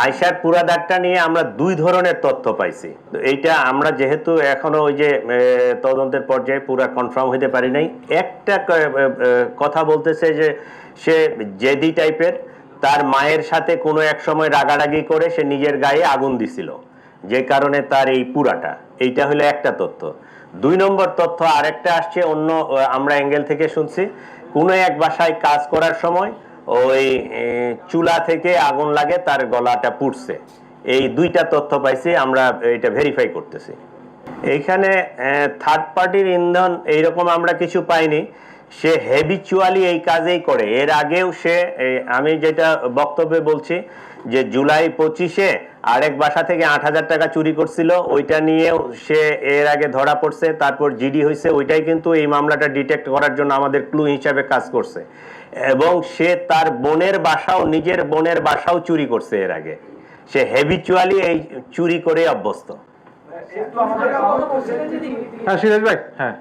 আয়সার পুরা দাগটা নিয়ে আমরা দুই ধরনের তথ্য পাইছি। এইটা আমরা যেহেতু এখনও ওই যে তদন্তের পর্যায়ে পুরা কনফার্ম হইতে পারি নাই। একটা কথা বলতেছে যে, সে জেদি টাইপের, তার মায়ের সাথে কোনো এক সময় রাগারাগি করে সে নিজের গায়ে আগুন দিছিল, যে কারণে তার এই পুরাটা। এইটা হলো একটা তথ্য। দুই নম্বর তথ্য আরেকটা আসছে, অন্য, আমরা অ্যাঙ্গেল থেকে শুনছি। কোনো এক বাসায় কাজ করার সময় ওই চুলা থেকে আগুন লাগে, তার গলাটা পুড়ছে। এই দুইটা তথ্য পাইছি, আমরা এটা ভেরিফাই করতেছি। এইখানে থার্ড পার্টির ইন্ধন, এইরকম আমরা কিছু পাইনি। সে হেবিচুয়ালি এই কাজেই করে। এর আগেও সে আমি যেটা বক্তব্যে বলছি যে জুলাই পঁচিশে আরেক বাসা থেকে আট হাজার টাকা চুরি করছিল, ওইটা নিয়েও সে এর আগে ধরা পড়ছে, তারপর জিডি হয়েছে ওইটাই কিন্তু এই মামলাটা ডিটেক্ট করার জন্য আমাদের ক্লু হিসাবে কাজ করছে। এবং সে তার বোনের বাসাও, নিজের বোনের বাসাও চুরি করছে এর আগে। সে হেবিচুয়ালি এই চুরি করে অভ্যস্ত। হ্যাঁ সিরাজ ভাই হ্যাঁ।